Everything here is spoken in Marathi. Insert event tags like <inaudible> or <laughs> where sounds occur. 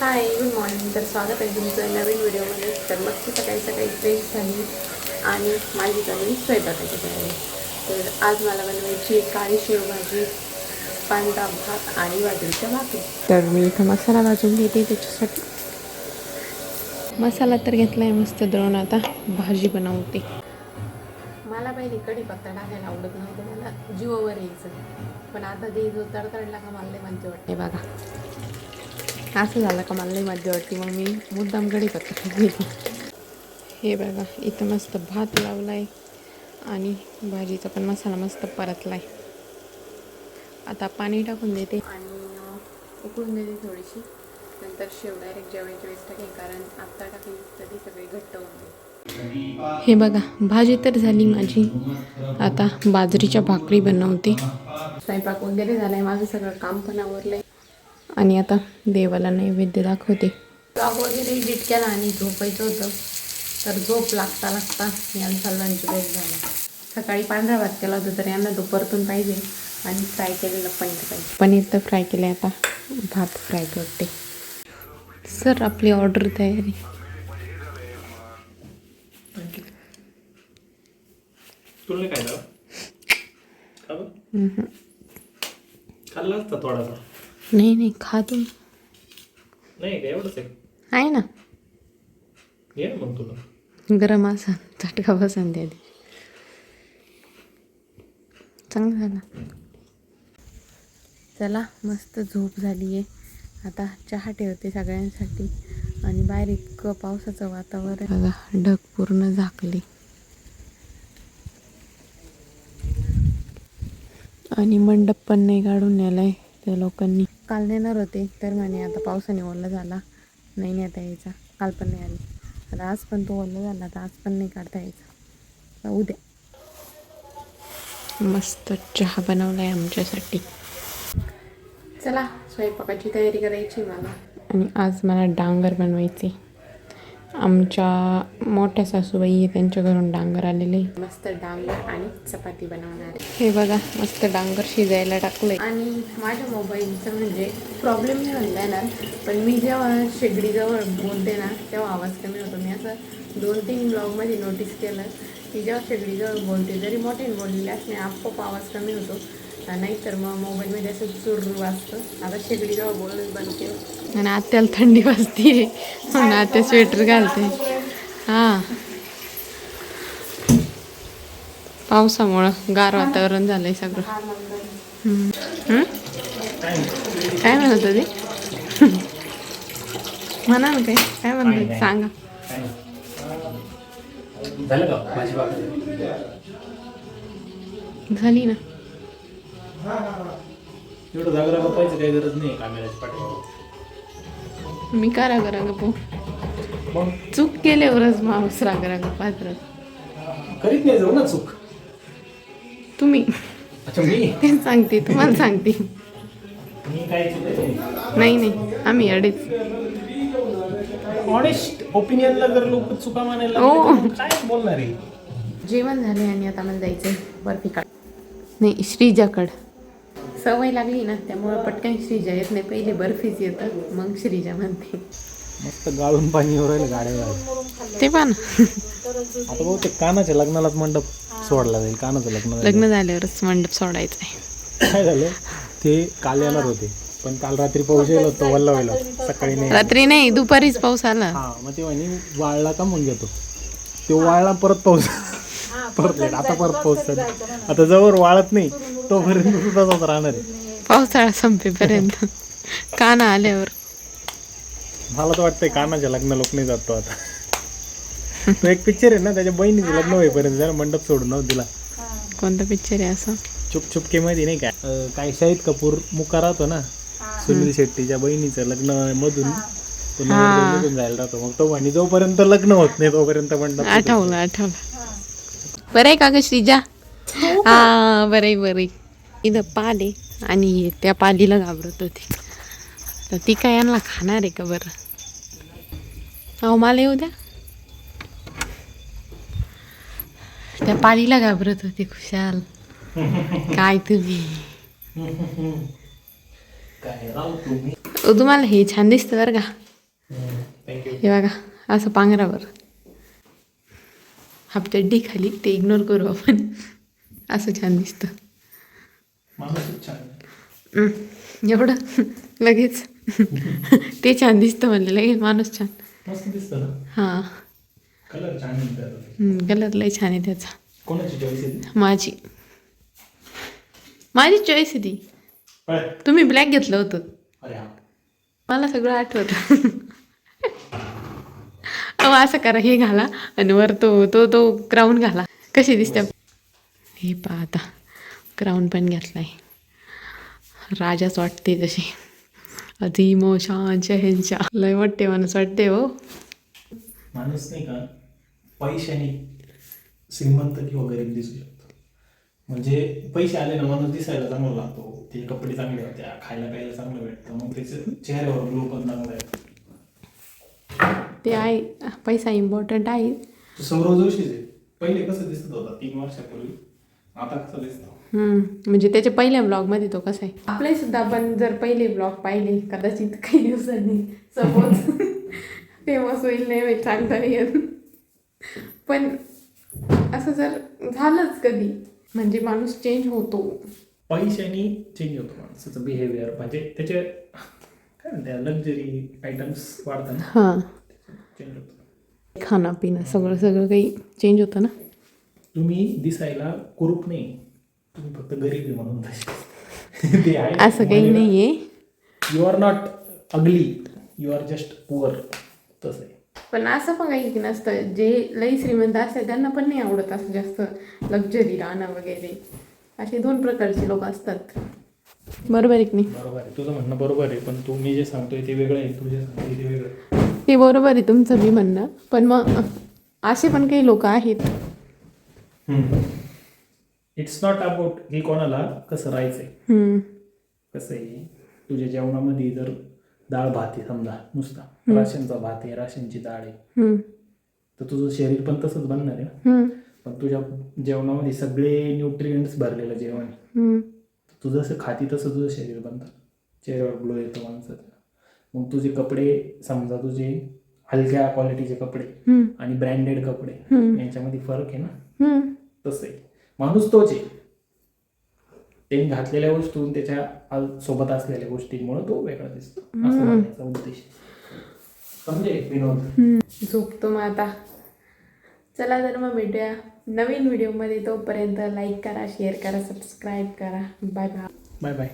हाय गुड मॉर्निंग तर स्वागत आहे तुमचं नवीन व्हिडिओमध्ये. तर मस्त सकाळी सकाळी फ्रेश झाली आणि माझी चालली स्वयंपाकाची तयारी. तर आज मला बनवायची काळी शेवभाजी पांढरा भात आणि बाजरीच्या भाकरी तर मी इथं मसाला भाजून घेते त्याच्यासाठी. मसाला तर घेतला आहे मस्त दळून आता. भाजी बनवते. मला पहिले कढीपत्ता टाकायला आवडत नव्हतं. मला जीवावर यायचं. पण आता ते जो तडतडला का मला मज्जा वाटते बघा. असं झालं का मला मज्जा वाटते मग मी मुद्दाम कढीपत्ता टाकली हे बघा इथं मस्त भात लावलाय आणि भाजीचा पण मसाला मस्त परतलाय. आता पाणी टाकून देते. आणि उकळून देते थोडीशी. नंतर शेव डायरेक्ट जेवायच्या वेळेस टाकेल कारण आत्ता टाकली तर ती सगळी घट्ट होते हे बघा भाजी तर झाली माझी. आता बाजरीच्या भाकरी बनवते. स्वयंपाक वगैरे झालाय माझं सगळं काम पण आवरलंय. आणि आता देवाला नैवेद्य दाखवते. ब्लॉग वगैरे एडिट केला आणि झोपायचं होतं. तर झोप लागता लागता यांचा लंच ब्रेक झाला. सकाळी पांढरा भात केला होता तर यांना दुपारतून पाहिजे. आणि फ्राय केलेलं पनीर पाहिजे पनीर तर फ्राय केलं आता. भात फ्राय करते. सर आपली ऑर्डर तयारी? खाल्ला असता थोडासा. नाही नाही खा तू नाही एवढंच आहे. ना. ये ना मग तुला. गरम असा चटका बसन त्या दिवशी चांगलं झालं. चला मस्त झोप झाली आहे आता चहा ठेवते सगळ्यांसाठी. आणि बाहेर इतकं पावसाचं वातावरण. बघा ढग पूर्ण झाकले. आणि मंडप पण नाही काढून नेलाय त्या लोकांनी. काल नेणार होते तर म्हणे आता पावसाने ओला झाला. नाही नेता यायचा. काल पण नाही आली. आता आज पण तो ओला झाला तर आज पण नाही काढता यायचा. जाऊ उद्या. मस्त चहा बनवला आहे आमच्यासाठी. चला स्वयंपाकाची तयारी करायची मला. आणि आज मला डांगर बनवायची आमच्या मोठ्या सासूबाई त्यांच्या घरून डांगर आलेले. मस्त डांगर आणि चपाती बनवणार. हे बघा मस्त डांगर शिजायला टाकलंय. आणि माझ्या मोबाईलचं म्हणजे प्रॉब्लेम नाही म्हणता येणार पण मी जेव्हा शेगडीजवळ बोलते ना तेव्हा आवाज कमी होतो. मी असं दोन तीन ब्लॉगमध्ये नोटीस केलं की जेव्हा शेगडीजवळ बोलते जरी मोठ्याने बोललेली असणे आपोआप आवाज कमी होतो. नाही तर मग मोबाईलमध्ये असं चुर वाजतं. आता शेगडीजवळ बोलणं बंद केलं. आणि आत्याला थंडी वाजते. म्हणून आत्या स्वेटर घालते. हां. पावसामुळं गार वातावरण झालंय सगळं. हम्म. हम्म? काय म्हणत होती? म्हणा ना काय काय म्हणत होती? सांगा. झाली ना. एवढं काही गरज नाही मी करा करा गप्पू मग? चूक केल्यावरच माणूस राग राग पात्र करीत नाही जाऊ ना चूक. तुम्ही. अच्छा मी? तेच सांगते तुम्हाला सांगते. मी काय चुक नाही नाही आम्ही अडीच. ऑनेस्ट ओपिनियनला जर लोक चुका मानायला. लागले, तर काय बोलणार आहे? जेवण झाले आणि आता मला जायचंय बर्फी काढ नाही श्रीजाकड. सवय लागली ना त्यामुळं पटकन श्रीजा येत नाही. पहिले बर्फीच येतं मग श्रीजा म्हणते. मस्त गाळून पाणी राहिलं गाड्या ते पण. आता बहुतेक कानाच्या लग्नालाच मंडप सोडला जाईल कानाचं लग्न. लग्न झाल्यावरच मंडप सोडायचं आहे. काय झालं? ते काल येणार होते पण काल रात्री पाऊस येईल होतो वल्ला व्हायला सकाळी नाही. रात्री नाही दुपारीच पाऊस आला. हा मग ते म्हणे वाळला का मग घेतो. तो वाळला परत पाऊस परत लेट आता परत पाऊस चालू. आता जवळ वाळत नाही तोपर्यंत तसाच राहणार आहे. पावसाळा संपेपर्यंत. काना आल्यावर. मला तर वाटतंय कानाच्या लग्न लोक नाही जातो आता. तो एक पिक्चर आहे ना त्याच्या बहिणीचं लग्न होईपर्यंत त्याला मंडप सोडून नव्हतं दिला. कोणता पिक्चर आहे असं? चुप चुपके मध्ये नाही काय अं, काय शाहिद कपूर मुका राहतो ना सुनील शेट्टीच्या बहिणीचं लग्न मधून तो नवरदेव निघून जायला राहतो. मग तो म्हणे जोपर्यंत लग्न होत नाही तोपर्यंत मंडप आठवलं आठवलं. बरं आहे का ग श्रीजा? हा बरं आहे बरं आहे इथं पाल आहे आणि हे त्या पालीला घाबरत होती. तर ती काय यांना खाणार आहे का बरं? अहो मला येऊ द्या. त्या पालीला घाबरत होती खुशाल. काय तुम्ही? तुम्हाला हे छान दिसतं बरं का. हे बघा असं पांघरावर. हाफ चड्डी खाली ते इग्नोर करू आपण. असं छान दिसतं. एवढं? लगेच? ते छान दिसतं म्हणलं लगेच माणूस छान. हां. कलर लय छान आहे त्याचा? माझी. माझी चॉईस आहे ती? तुम्ही ब्लॅक घेतलं होतं. अरे हा. मला सगळं आठवतं. अहो असं करा हे घाला आणि वर तो तो तो क्राऊन घाला. कशी दिसते? हे पहा आता क्राऊन पण घातला आहे राजाच वाटते तशी. अधीमो शान शहेनशा. लय वाटते माणूस वाटते हो. माणूस नाही का पैशाने श्रीमंत किंवा गरीब दिसू शकतो. म्हणजे पैसे आले ना माणूस दिसायला चांगला लागतो. ते कपडे चांगले होते खायला प्यायला चांगलं भेटतं. मग त्याचं चेहऱ्यावर ग्लो पण चांगला आहे ते आहे पैसा इम्पॉर्टंट आहे. तो सौरव जोशीच. आहे पहिले कसं दिसत होता? तीन वर्षापूर्वी. आता कसं दिसतो? हम्म, म्हणजे त्याच्या पहिल्या ब्लॉगमध्ये तो कसा आहे? आपले सुद्धा आपण जर पहिले ब्लॉग पाहिले कदाचित काही दिवसांनी सपोज फेमस <laughs> होईल नाही होईल सांगता नाही येत पण असं जर झालंच कधी म्हणजे माणूस चेंज होतो. पैशाने चेंज होतो माणसाचं बिहेवियर म्हणजे त्याचे काय म्हणते लक्झरी आयटम्स वाढतात. हां. चेंज होतो. खाणं पिणं सगळं सगळं काही चेंज होतं ना? तुम्ही दिसायला कुरूप नाही. तुम्ही फक्त गरीब आहे म्हणून तसे. <laughs> असं काही नाही आहे you are not ugly you are just poor तसं आहे. पण असं पण काही की नसतं. जे लई श्रीमंत असतात त्यांना पण नाही आवडत असं जास्त लक्झरी राहणं वगैरे. असे दोन प्रकारचे लोक असतात. बरोबर आहे की नाही? बरोबर आहे. तुझं म्हणणं बरोबर आहे पण तू मी जे सांगतोय ते वेगळं आहे. तू जे सांगतोय ते वेगळं ते बरोबर आहे तुमचं मी म्हणणं. पण मग असे पण काही लोक आहेत. इट्स नॉट अबाउट की कोणाला कसं राहायचंय. हम्म, कसं आहे तुझ्या जेवणामध्ये जर डाळ भात आहे समजा नुसता. राशनचा भात आहे राशनची डाळ आहे. हम्म, तर तुझं शरीर पण तसंच बनणार आहे. ना हम्म, पण तुझ्या जेवणामध्ये सगळे न्यूट्रियंट्स भरलेलं जेवण आहे. हम्म, तू जसं खाती तसं तुझं शरीर बनतं. चेहऱ्यावर ग्लो येतो माणसाचा. मग तुझे कपडे समजा तुझे हलक्या क्वालिटीचे कपडे आणि ब्रँडेड कपडे. यांच्यामध्ये फरक आहे ना. तसं आहे. माणूस तोच आहे. त्यांनी घातलेल्या वस्तू त्याच्या सोबत असलेल्या गोष्टींमुळे तो वेगळा दिसतो. असं म्हणण्याचा उद्देश समजे विनोद. झोपतो मग आता. चला तर मग भेटूया नवीन व्हिडिओमध्ये तोपर्यंत लाईक करा शेअर करा सबस्क्राईब करा. Bye bye bye bye